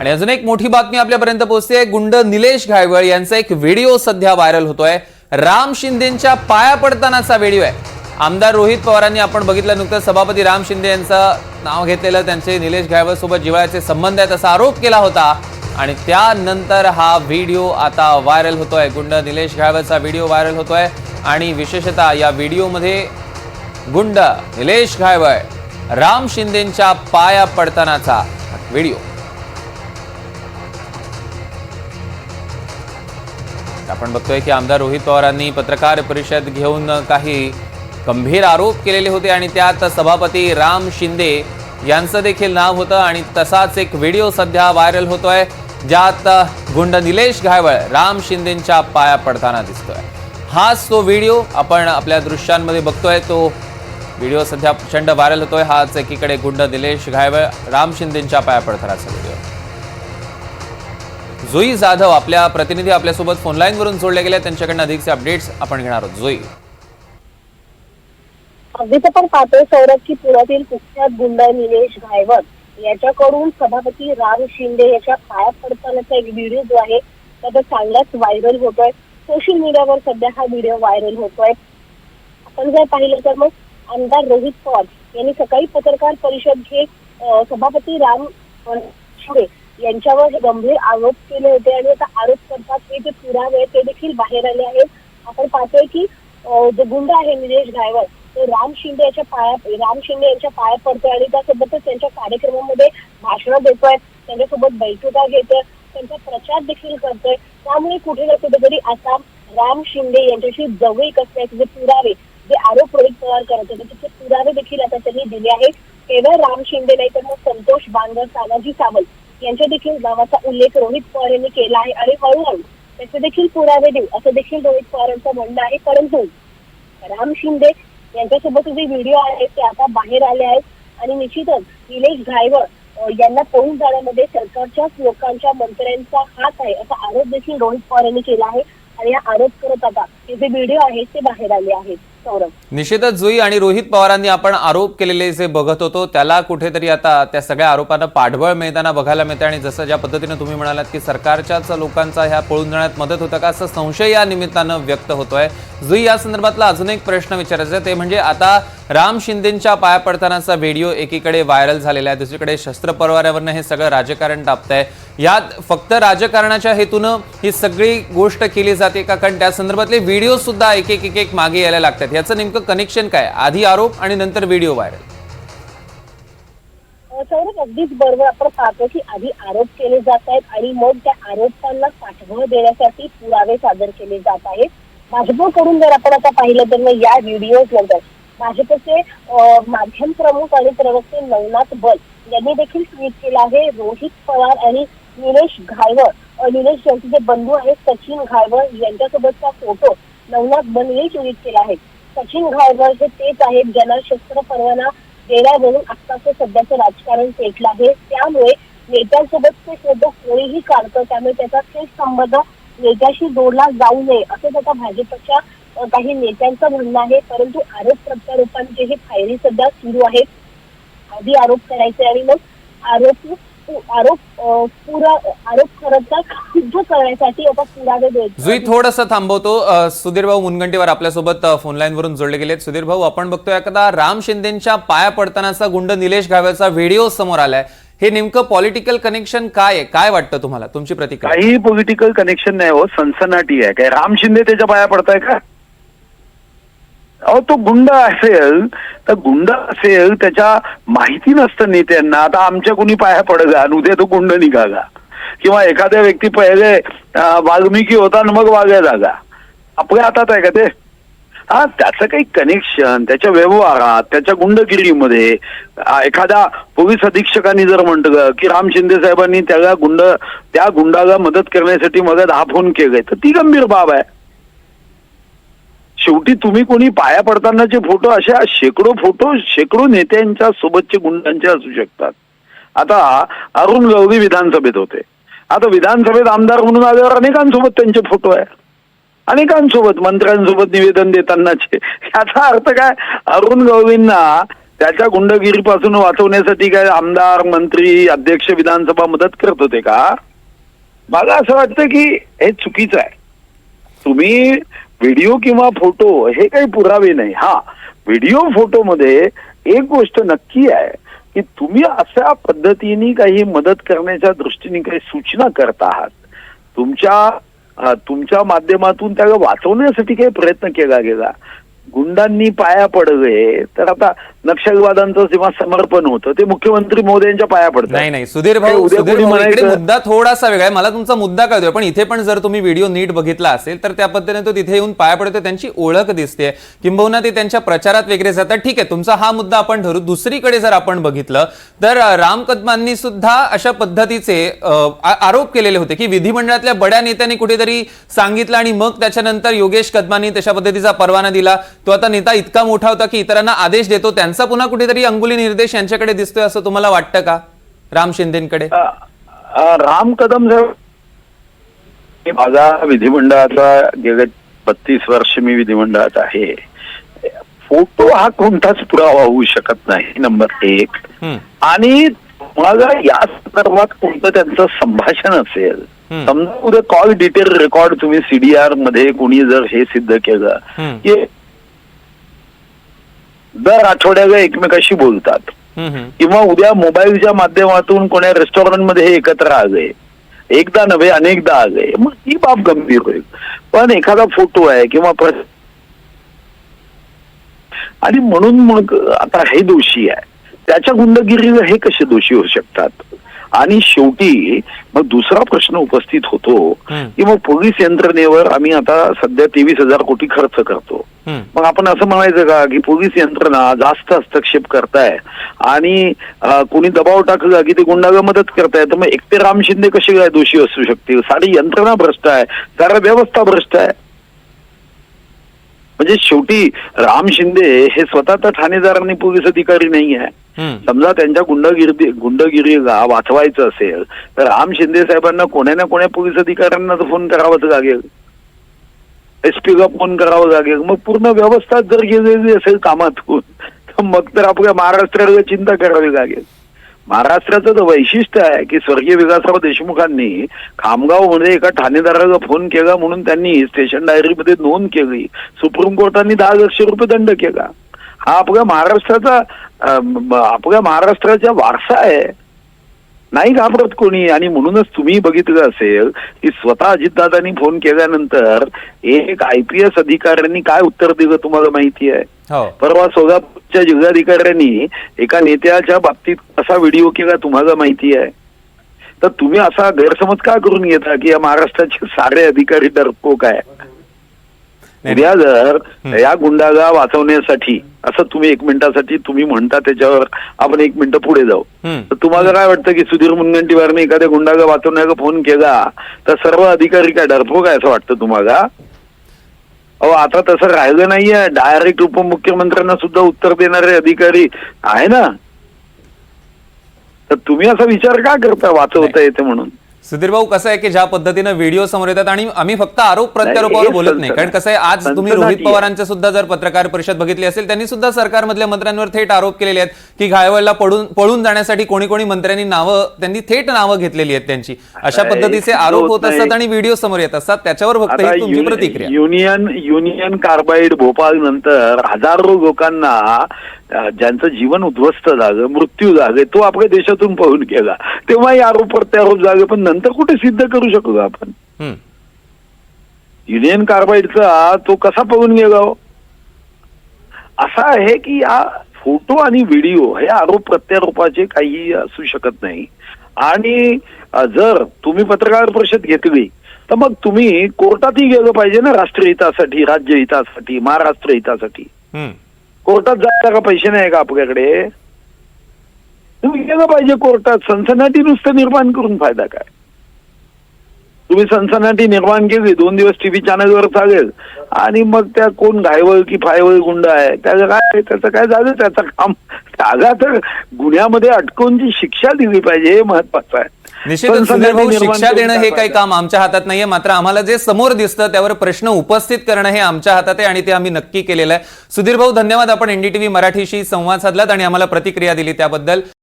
आणि अजून एक मोठी बातमी आपल्यापर्यंत पोहोचते. गुंड निलेश घायवळ यांचा एक व्हिडिओ सध्या व्हायरल होतोय. राम शिंदेच्या पाया पडतानाचा व्हिडिओ आहे. आमदार रोहित पवारांनी आपण बघितलं नुकतं सभापती राम शिंदे यांचं नाव घेतलेलं त्यांचे निलेश घायवळ सोबत जिवाळ्याचे संबंध आहेत असा आरोप केला होता. आणि त्यानंतर हा व्हिडिओ आता व्हायरल होतोय. गुंड निलेश घायवळचा व्हिडिओ व्हायरल होतोय. आणि विशेषतः या व्हिडिओमध्ये गुंड निलेश घायवळ राम शिंदेच्या पाया पडतानाचा व्हिडिओ. आपण बघतोय की आमदार रोहित पवारांनी पत्रकार परिषद घेऊन काही गंभीर आरोप केलेले होते आणि त्यात सभापती राम शिंदे यांचं देखील नाव होतं आणि तसाच एक व्हिडिओ सध्या व्हायरल होतोय ज्यात गुंड निलेश घायवळ राम शिंदेंच्या पाया पडताना दिसतोय. हाच तो व्हिडिओ आपण आपल्या दृश्यांमध्ये बघतोय. तो व्हिडिओ सध्या प्रचंड व्हायरल होतोय. हाच एकीकडे गुंड निलेश घायवळ राम शिंदेंच्या पाया पडतानाचा व्हिडिओ. जोई जाधव आपल्या प्रतिनिधी आपल्यासोबत फोनलाईन वरून जोडले गेले त्यांच्याकडनं अधिकचे अपडेट्स आपण घेणार आहोत. जोई. अगदीच आपण पाहतोय सौरभ की पुण्यातील कुख्यात गुंड निलेश गायवत याच्याकडून सभापती राम शिंदे याच्या पाया पडतानाचा एक व्हिडिओ जो आहे त्याचा चांगलाच व्हायरल होतोय. सोशल मीडियावर सध्या हा व्हिडिओ व्हायरल होतोय. आपण जर पाहिलं तर मग आमदार रोहित पवार यांनी सकाळी पत्रकार परिषद घेत सभापती राम शिंदे यांच्यावर हे गंभीर आरोप केले होते आणि आता आरोप करतात हे जे पुरावे आहेत ते देखील बाहेर आले आहेत. आपण पाहतोय की जो गुंड आहे निलेश घायवळ तो राम शिंदे याच्या पाया राम शिंदे यांच्या पाया पडतोय आणि त्यासोबतच त्यांच्या कार्यक्रमामध्ये भाषणं देतोय त्यांच्यासोबत बैठका घेतोय त्यांचा प्रचार देखील करतोय. त्यामुळे कुठे ना कुठेतरी आता राम शिंदे यांच्याशी जवळीक असल्याचे जे पुरावे जे आरोप रोहित पवार करत होते त्याचे पुरावे देखील आता त्यांनी दिले आहेत. केवळ राम शिंदे नाही तर मग संतोष बांगर तानाजी सावंत यांच्या देखील नावाचा उल्लेख रोहित पवार यांनी केला आहे. आणि हळूहळू त्याचे देखील पुरावे देऊ असं देखील रोहित पवारांचं म्हणणं आहे. परंतु राम शिंदे यांच्यासोबत जे व्हिडिओ आहेत ते आता बाहेर आले आहेत. आणि निश्चितच निलेश घायवळ यांना पोहून जाण्यामध्ये सरकारच्याच लोकांच्या मंत्र्यांचा हात आहे असा आरोप देखील रोहित पवार यांनी केला आहे. आणि हा आरोप करत आता हे जे व्हिडिओ आहेत ते बाहेर आले आहेत. निषेधच जुई आणि रोहित पवारांनी आपण आरोप केलेले जे बघत होतो त्याला कुठेतरी आता त्या सगळ्या आरोपांना पाठबळ मिळताना बघायला मिळते आणि जसं ज्या पद्धतीने तुम्ही म्हणालात की सरकारच्याच लोकांचा ह्या पळून जाण्यात मदत होतं का असं संशय या निमित्तानं व्यक्त होतोय. जुई या संदर्भातला अजून एक प्रश्न विचारायचा आहे ते म्हणजे आता राम शिंदेंच्या पाया पडतानाचा व्हिडिओ एकीकडे व्हायरल झालेला आहे. दुसरीकडे शस्त्र परवाऱ्यावरनं हे सगळं राजकारण तापतंय. यात फक्त राजकारणाच्या हेतूनं ही सगळी गोष्ट केली जाते का? कारण त्या संदर्भातले व्हिडिओ सुद्धा एक एक एक एक मागे यायला लागतात. याचं नेमकं कनेक्शन काय? आधी आरोप आणि नंतर व्हिडिओ व्हायरल. सौरभ अगदीच बरोबर. आपण पाहतो की आधी आरोप केले जात आहेत आणि मग त्या आरोपांना पाठबळ देण्यासाठी पुरावे सादर केले जात आहेत. भाजपकडून जर आपण आता पाहिलं तर मग या व्हिडिओ नंतर भाजपचे माध्यम प्रमुख आणि प्रवक्ते नवनाथ बल यांनी देखील ट्विट केलं आहे. रोहित पवार आणि निलेश घायवळ निलेश यांचे जे बंधू आहेत सचिन घायवळ यांच्यासोबतचा फोटो नवनाथ बल यांनी ट्विट केला आहे. सचिन घायवळ हे तेच आहेत ज्यांना शस्त्र परवाना देण्यावरून आत्ताचं सध्याचं राजकारण पेटलं आहे. त्यामुळे नेत्यांसोबत ते फोटो कोणीही काढतं त्यामुळे त्याचा थेट संबंध नेत्याशी जोडला जाऊ नये असं त्याचा भाजपच्या काही नेत्यांचं म्हणणं आहे परंतु आरोप प्रत्यारोपांची ही फायरी सध्या सुरू आहे आधी आरोप करायचे आणि मग आरोप आरोप पुरा आरोप खरंच सिद्ध करण्यासाठी आता पुरावे द्यायचे जुई थोडंसं थांबवतो. सुधीर भाऊ मुनगंटीवार आपल्यासोबत फोनलाईन वरून जोडले गेलेत. सुधीर भाऊ आपण बघतोय एखादा राम शिंदेच्या पाया पडतानाचा गुंड निलेश घाव्याचा व्हिडिओ समोर आलाय. हे नेमकं पॉलिटिकल कनेक्शन काय आहे? काय वाटतं तुम्हाला? तुमची प्रतिक्रिया? काही पॉलिटिकल कनेक्शन नाही हो सनसनाटी आहे. काय राम शिंदे त्याच्या पाया पडताय का? अहो तो गुंड असेल तर गुंड असेल त्याच्या माहिती नसतं नेत्यांना. आता आमच्या कुणी पाया पडगा आणि उद्या तो गुंड निघाला. किंवा एखाद्या व्यक्ती पहिले वाल्मिकी होता आणि मग वाघ्या जागा आपल्या हातात आहे का ते? हा त्याचं काही कनेक्शन त्याच्या व्यवहारात त्याच्या गुंडगिरीमध्ये एखाद्या पोलीस अधीक्षकांनी जर म्हटलं की राम शिंदे साहेबांनी त्याला गुंड त्या गुंडाला मदत करण्यासाठी मदत दहा फोन केले तर ती गंभीर बाब आहे. शेवटी तुम्ही कोणी पाया पडतानाचे फोटो अशा शेकडो फोटो शेकडो नेत्यांच्या सोबतचे गुंडांचे असू शकतात. आता अरुण गवळी विधानसभेत होते. आता विधानसभेत आमदार म्हणून आल्यावर अनेकांसोबत त्यांचे फोटो आहे. अनेकांसोबत मंत्र्यांसोबत निवेदन देतानाचे. याचा अर्थ काय? अरुण गवळींना त्याच्या गुंडगिरीपासून वाचवण्यासाठी काय आमदार मंत्री अध्यक्ष विधानसभा मदत करत होते का? मला असं वाटतं की हे चुकीचं आहे. तुम्ही व्हिडिओ किंवा फोटो हे काही पुरावे नाही. हा व्हिडिओ फोटोमध्ये एक गोष्ट नक्की आहे की तुम्ही अशा पद्धतीने काही मदत करण्याच्या दृष्टीने काही सूचना करत आहात. तुमच्या तुमच्या माध्यमातून त्या वाचवण्यासाठी काही प्रयत्न केला गेला. गुंडांनी पाया पडले तर आता नक्षलवादांचं जेव्हा समर्पण होतं ते मुख्यमंत्री मोदयांच्या पाया पडतात. नाही नाही सुधीर भाऊ उद्या सुधीर कोणी भाऊ इकडे म्हणायचं- मुद्दा थोडासा वेगळा आहे. मला तुमचा मुद्दा कळतोय पण इथे पण जर तुम्ही व्हिडिओ नीट बघितला असेल तर त्या पद्धतीने तो तिथे येऊन पाया पडतो त्यांची ओळख दिसते. किंबहुना ते त्यांच्या प्रचारात वगैरे जातात. ठीक आहे तुमचा हा मुद्दा आपण धरू. दुसरीकडे जर आपण बघितलं तर अ, राम कदमांनी सुद्धा अशा पद्धतीचे अ, आ- आरोप केलेले होते की विधिमंडळातल्या बड्या नेत्यांनी कुठेतरी सांगितलं आणि मग त्याच्यानंतर योगेश कदमांनी तशा पद्धतीचा परवाना दिला. तो आता नेता इतका मोठा होता की इतरांना आदेश देतो त्यांचा पुन्हा कुठेतरी अंगुली निर्देश यांच्याकडे दिसतोय असं तुम्हाला वाटतं का राम शिंदेकडे राम कदम माझा विधिमंडळाचा गेले बत्तीस वर्ष मी विधिमंडळात आहे फोटो हा कोणताच पुरावा होऊ शकत नाही नंबर एक. आणि मला या संदर्भात कोणतं त्यांचं संभाषण असेल. समजा उद्या कॉल डिटेल रेकॉर्ड तुम्ही सीडीआरमध्ये कोणी जर हे सिद्ध केलं. की दर आठवड्याला एकमेकाशी बोलतात. किंवा उद्या मोबाईलच्या माध्यमातून कोण्या रेस्टॉरंटमध्ये हे एकत्र आले एकदा नव्हे अनेकदा आले मग ही बाब गंभीर होईल. पण एखादा फोटो आहे किंवा आणि म्हणून मग आता हे दोषी आहे. त्याच्या गुंडगिरीला हे कसे दोषी होऊ शकतात? आणि शेवटी मग दुसरा प्रश्न उपस्थित होतो. की मग पोलीस यंत्रणेवर आम्ही आता सध्या तेवीस हजार कोटी खर्च करतो. मग आपण असं म्हणायचं का की पोलीस यंत्रणा जास्त हस्तक्षेप करताय आणि कोणी दबाव टाकला की ते गुंडाला मदत करताय तर मग एकटे राम शिंदे कसे काय दोषी असू शकतील सारी यंत्रणा भ्रष्ट आहे सारा व्यवस्था भ्रष्ट आहे म्हणजे शेवटी राम शिंदे हे स्वतः तर ठाणेदार आणि पोलीस अधिकारी नाही आहे. समजा त्यांच्या गुंडगिरी गुंडगिरीला वाचवायचं असेल तर राम शिंदे साहेबांना कोण्या ना कोण्या पोलीस अधिकाऱ्यांना फोन करावाच लागेल. एसपीला फोन करावं लागेल. मग पूर्ण व्यवस्था जर गेलेली असेल कामातून तर मग तर आपल्या महाराष्ट्राला चिंता करावी लागेल. महाराष्ट्राचं तर वैशिष्ट्य आहे की स्वर्गीय विकासराव देशमुखांनी खामगावमध्ये एका ठाणेदाराला फोन केला म्हणून त्यांनी स्टेशन डायरीमध्ये नोंद केली. सुप्रीम कोर्टाने दहा लक्ष रुपये दंड केला. हा आपल्या महाराष्ट्राचा आपल्या महाराष्ट्राचा वारसा आहे. नाही घाबरत कोणी. आणि म्हणूनच तुम्ही बघितलं असेल की स्वतः अजितदादांनी फोन केल्यानंतर एक आय पी एस अधिकाऱ्यांनी काय उत्तर दिलं तुम्हाला माहिती आहे? हो. परवा सोलापूरच्या जिल्हाधिकाऱ्यांनी एका नेत्याच्या बाबतीत कसा व्हिडिओ केला तुम्हाला माहिती आहे? तर तुम्ही असा गैरसमज का करून घेता की या महाराष्ट्राचे सारे अधिकारी डरपोक आहे. उद्या जर या गुंडाला वाचवण्यासाठी असं तुम्ही एक मिनिटासाठी तुम्ही म्हणता त्याच्यावर आपण एक मिनिट पुढे जाऊ. तर तुम्हाला काय वाटतं की सुधीर मुनगंटीवारने एखाद्या गुंडाला वाचवण्याचा फोन केला तर सर्व अधिकारी काय डरपोक आहे असं वाटतं तुम्हाला? अहो आता तसं राहिलं नाहीये. डायरेक्ट उपमुख्यमंत्र्यांना सुद्धा उत्तर देणारे अधिकारी आहे ना? तर तुम्ही असा विचार का करता वाचवता येते म्हणून? सुधीर भाऊ कसं आहे की ज्या पद्धतीनं व्हिडिओ समोर येतात आणि आम्ही फक्त आरोप प्रत्यारोपावर बोलत नाही कारण कसं आहे आज तुम्ही रोहित. पवारांच्या सुद्धा जर पत्रकार परिषद बघितली असेल त्यांनी सुद्धा सरकारमधल्या मंत्र्यांवर थेट आरोप केलेले आहेत की घायवळला पडून पळून जाण्यासाठी कोणी कोणी मंत्र्यांनी नावं त्यांनी थेट नावं घेतलेली आहेत त्यांची अशा पद्धतीचे आरोप होत असतात. आणि व्हिडिओ समोर येत असतात त्याच्यावर फक्त ही तुमची प्रतिक्रिया युनियन युनियन कार्बाईड भोपाळ नंतर हजारो लोकांना ज्यांचं जीवन उद्ध्वस्त झालं मृत्यू झाले तो आपल्या देशातून पळून गेला तेव्हाही आरोप प्रत्यारोप झाले पण नंतर कुठे सिद्ध करू शकू आपण. युनियन कार्बाईडचा तो कसा पळून गेला हो? असा आहे की या फोटो आणि व्हिडिओ हे आरोप प्रत्यारोपाचे काही असू शकत नाही आणि जर तुम्ही पत्रकार परिषद घेतली तर मग तुम्ही कोर्टातही गेलं पाहिजे ना राष्ट्रीय हितासाठी राज्य हितासाठी महाराष्ट्र हितासाठी. कोर्टात जायला का? पैसे नाही का आपल्याकडे? तुम्ही गेलं पाहिजे कोर्टात. सनसनाटी नुसतं निर्माण करून फायदा काय? तुम्ही सनसनाटी निर्माण केली दोन दिवस टीव्ही चॅनलवर चालेल. आणि मग त्या कोण घायवळ की फायवळ गुंड आहे? त्याचं काय त्याचं काय झालं? त्याचं काम त्याला तर गुन्ह्यामध्ये अटकून जी शिक्षा दिली पाहिजे हे महत्वाचं आहे. निश्चितच निर्माण शिक्षा देणं हे काही. काम आमच्या हातात नाहीये. मात्र आम्हाला जे समोर दिसतं त्यावर प्रश्न उपस्थित करणं हे आमच्या हातात आहे आणि ते आम्ही नक्की केलेलं आहे. सुधीर भाऊ धन्यवाद. आपण एनडीटीव्ही मराठीशी संवाद साधलात आणि आम्हाला प्रतिक्रिया दिली त्याबद्दल.